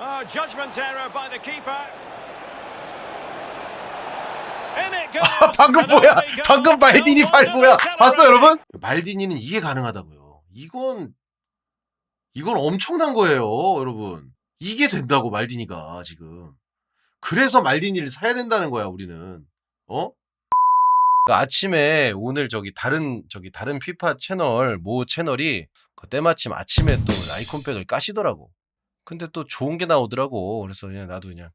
Oh, judgment error by the keeper. In it goes. 방금 뭐야? 방금 말디니 발 뭐야? 봤어 여러분? 말디니는 이게 가능하다고요. 이건 이건 엄청난 거예요, 여러분. 이게 된다고 말디니가 지금. 그래서 말디니를 사야 된다는 거야, 우리는. 어? 그 아침에 오늘 저기 다른 저기 다른 피파 채널 모 채널이 그 때 마침 아침에 또 아이콘백을 까시더라고. 근데 또 좋은 게 나오더라고. 그래서 그냥 나도 그냥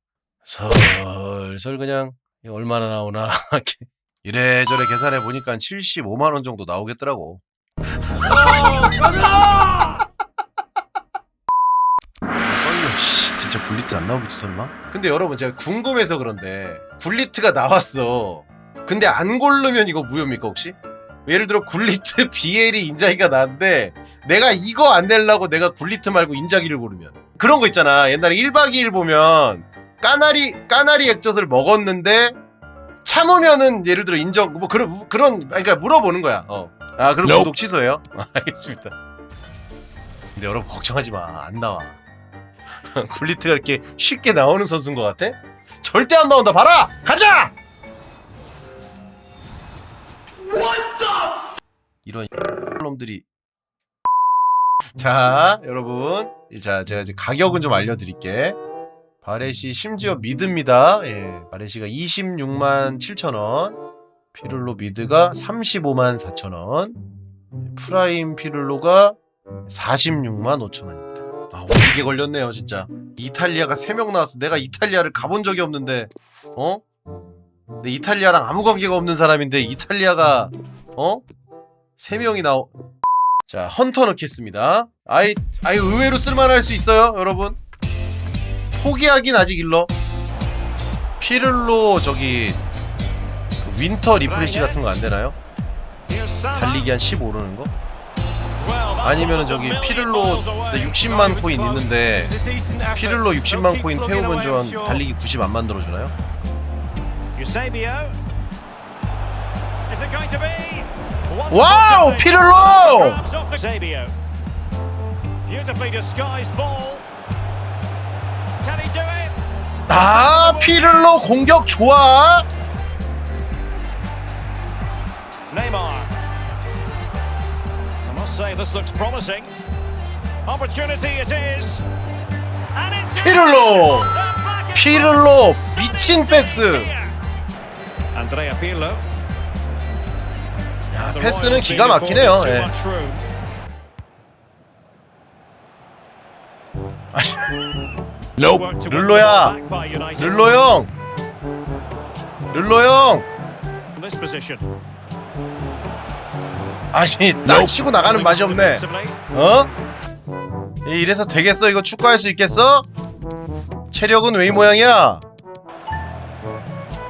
설설 그냥 얼마나 나오나 이렇게 이래저래 계산해 보니까 75만 원 정도 나오겠더라고. 떨려, 씨, 진짜 굴리트 안 나오겠지 설마? 근데 여러분 제가 궁금해서 그런데 굴리트가 나왔어. 근데 안 고르면 이거 무효입니까 혹시? 예를 들어 굴리트 BL이 인자기가 나왔는데 내가 이거 안 내려고 내가 굴리트 말고 인자기를 고르면 그런 거 있잖아. 옛날에 1박 2일 보면 까나리 까나리 액젓을 먹었는데 참으면은 예를 들어 인정 뭐 그런 그런 그러니까 물어보는 거야. 어. 아 그럼 구독 취소해요? 알겠습니다. 근데 여러분 걱정하지 마. 안 나와. 굴리트가 이렇게 쉽게 나오는 선수인 것 같아? 절대 안 나온다. 봐라. 가자. 이런 놈들이 자 여러분 자 제가 이제 가격은 좀 알려드릴게. 바렛이 심지어 미드입니다. 예 바렛이가 26만 7천 원 피룰로 미드가 35만 4천 원 프라임 피룰로가 46만 5천 원입니다. 아 오지게 걸렸네요 진짜. 이탈리아가 3명 나왔어. 내가 이탈리아를 가본 적이 없는데 어? 근데 이탈리아랑 아무 관계가 없는 사람인데 이탈리아가 어? 3명이 나오 자 헌터 넣겠습니다 아이 아이 의외로 쓸만할 수 있어요 여러분 포기하긴 아직 일러 피를로 저기 그 윈터 리프레시 같은 거 안 되나요? 달리기 한 15 오르는 거? Well, that's 아니면은 저기 피를로 miles away. 60만 코인 있는데. 피를로 60만 코인 태우면 I'm 달리기 90 안 만들어 주나요? 와우 피를로! Grabs off the- Eusebio. Beautifully disguised ball. Can he do it? 아 피를로 공격 좋아 Neymar. I must say this looks promising. Opportunity it is. And it's 피를로 피를로 미친 패스 Pirlo. 야 패스는 기가 막히네요 예. 아씨 룰로야 룰로 형 룰로 형. 아니 나 치고 나가는 맛이 없네 어? 이- 이래서 되겠어 이거 축구할 수 있겠어? 체력은 왜 이 모양이야?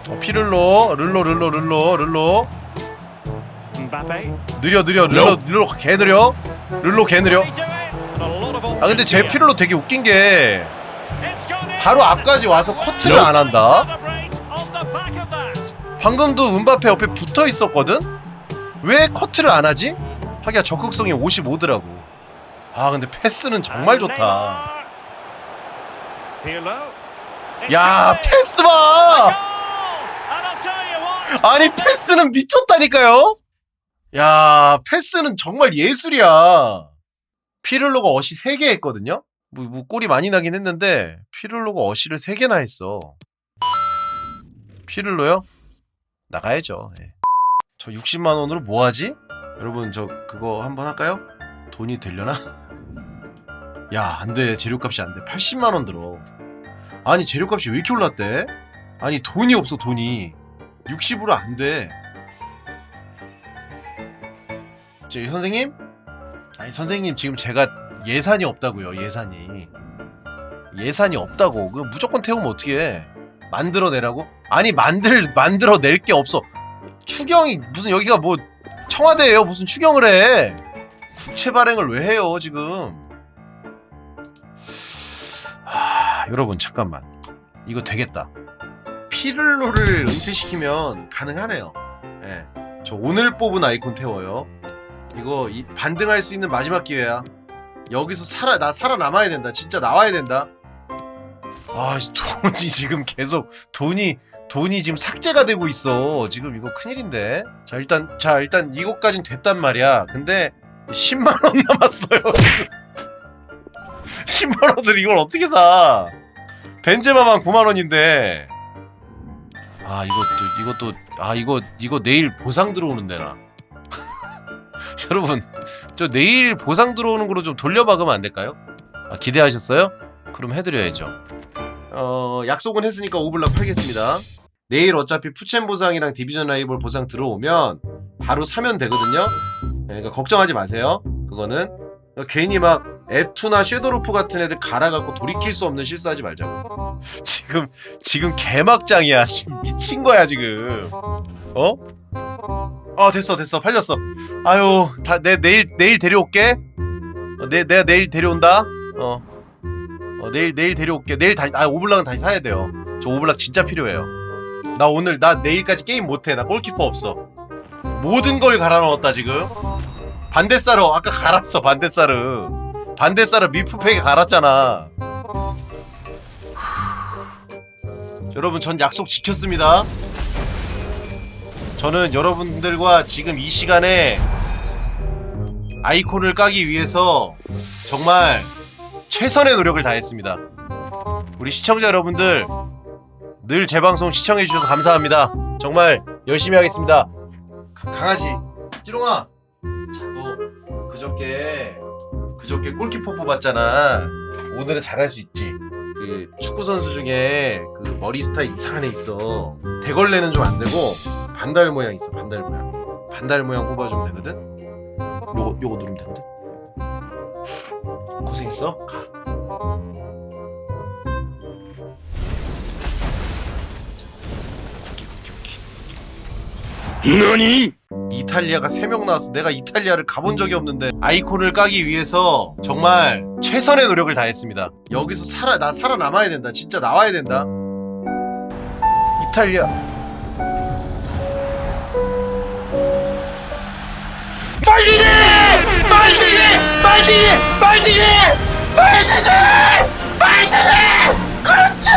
어, 피를로 룰로 룰로 룰로 룰로. 느려 느려 룰로 룰로 개 느려 룰로 개 느려 아 근데 제. 피를로 되게 웃긴 게. 바로 앞까지 와서 커트를 안 한다. 방금도 은바페 옆에 붙어 있었거든? 왜 커트를 안 하지? 하기야 적극성이 55더라고 아 근데 패스는 정말 좋다 야. 패스! 봐. 아니 패스는 미쳤다니까요 야 패스는 정말 예술이야 피를로가 어시 3개 했거든요 뭐, 뭐 골이 많이 나긴 했는데 피를로가 어시를 3개나 했어 피를로요? 나가야죠 예. 저 60만원으로 뭐하지? 여러분 저 그거 한번 할까요? 돈이 되려나? 야 안 돼 재료값이 안 돼 80만원 들어 아니 재료값이 왜 이렇게 올랐대? 아니 돈이 없어 돈이 60으로 안 돼. 저 선생님? 아니 선생님 지금 제가 예산이 없다고요. 예산이. 예산이 없다고. 그 무조건 태우면 어떻게 해? 만들어 내라고? 아니 만들 만들어 낼 게 없어. 추경이 무슨 여기가 뭐 청와대예요. 무슨 추경을 해? 국채 발행을 왜 해요, 지금? 하, 여러분 잠깐만. 이거 되겠다. 피를로를 은퇴시키면 가능하네요. 예. 저 오늘 뽑은 아이콘 태워요. 이거 이- 반등할 수 있는 마지막 기회야. 여기서 살아 나 살아남아야 된다. 진짜 나와야 된다. 아 돈이 지금 계속 돈이 돈이 지금 삭제가 되고 있어. 지금 이거 큰일인데. 자 일단 자 일단 이것까진 됐단 말이야. 근데 10만 원 남았어요 지금. 10만 원들 이걸 어떻게 사? 벤제마만 9만 원인데. 아 이것도 이것도 아 이거 이거 내일 보상 들어오는 데 나 여러분 저 내일 보상 들어오는 거로 좀 돌려박으면 안 될까요? 아 기대하셨어요? 그럼 해드려야죠. 어 약속은 했으니까 오블락 팔겠습니다. 내일 어차피 푸첸 보상이랑 디비전 라이벌 보상 들어오면 바로 사면 되거든요. 네, 그러니까 걱정하지 마세요. 그거는 괜히 막 에투나 섀도로프 같은 애들 갈아갖고 돌이킬 수 없는 실수하지 말자고. 지금 지금 개막장이야. 지금 미친 거야 지금. 어? 어 됐어 됐어. 팔렸어. 아유 다 내 내일 내일 데려올게. 어, 내 내가 내일 데려온다. 어, 어 내일 내일 데려올게. 내일 다시 아 오블락은 다시 사야 돼요. 저 오블락 진짜 필요해요. 나 오늘 나 내일까지 게임 못해. 나 골키퍼 없어. 모든 걸 갈아 넣었다 지금. 반대사로 아까 갈았어 반대사를 반대사를 미프팩에 갈았잖아. 여러분 전 약속 지켰습니다 저는 여러분들과 지금 이 시간에 아이콘을 까기 위해서 정말 최선의 노력을 다했습니다. 우리 시청자 여러분들 늘 제 방송 시청해 주셔서 감사합니다. 정말 열심히 하겠습니다. 가- 강아지 찌롱아, 자, 너 그저께 그저께 골키퍼 뽑았잖아. 오늘은 잘할 수 있지. 그 축구 선수 중에 그 머리 스타일 이상한 애 있어. 대걸레는 좀 안 되고 반달 모양 있어. 반달 모양. 반달 모양 뽑아주면 되거든. 요거 요거 누르면 되는데. 고생했어. 가. 너니? 이탈리아가 3명 나왔어. 내가 이탈리아를 가본 적이 없는데 아이콘을 까기 위해서 정말 최선의 노력을 다했습니다. 여기서 살아 나 살아남아야 된다. 진짜 나와야 된다. 이탈리아 말지니! 말지니! 말지니! 말지니! 그렇지!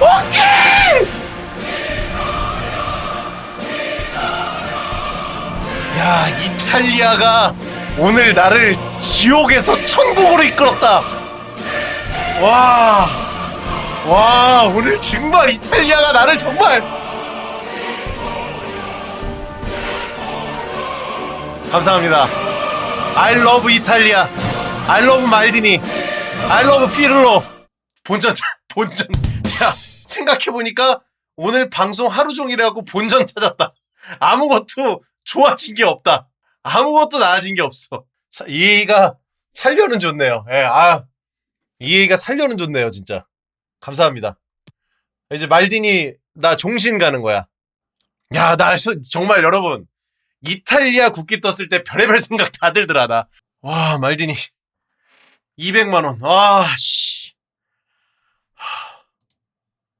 오케이! 야 이탈리아가 오늘 나를 지옥에서 천국으로 이끌었다. 와, 와 오늘 정말 이탈리아가 나를 정말 감사합니다. I love 이탈리아. I love 말디니. I love 피를로. 본전 본전. 야 생각해 보니까 오늘 방송 하루 종일 해갖고 본전 찾았다. 아무것도 좋아진 게 없다. 아무것도 나아진 게 없어. 사- 이해가 살려는 좋네요. 예, 아, 이해가 살려는 좋네요, 진짜. 감사합니다. 이제 말디니, 나 종신 가는 거야. 야, 나 시- 정말 여러분, 이탈리아 국기 떴을 때 별의별 생각 다 들더라, 나. 와, 말디니. 200만 원. 와, 씨.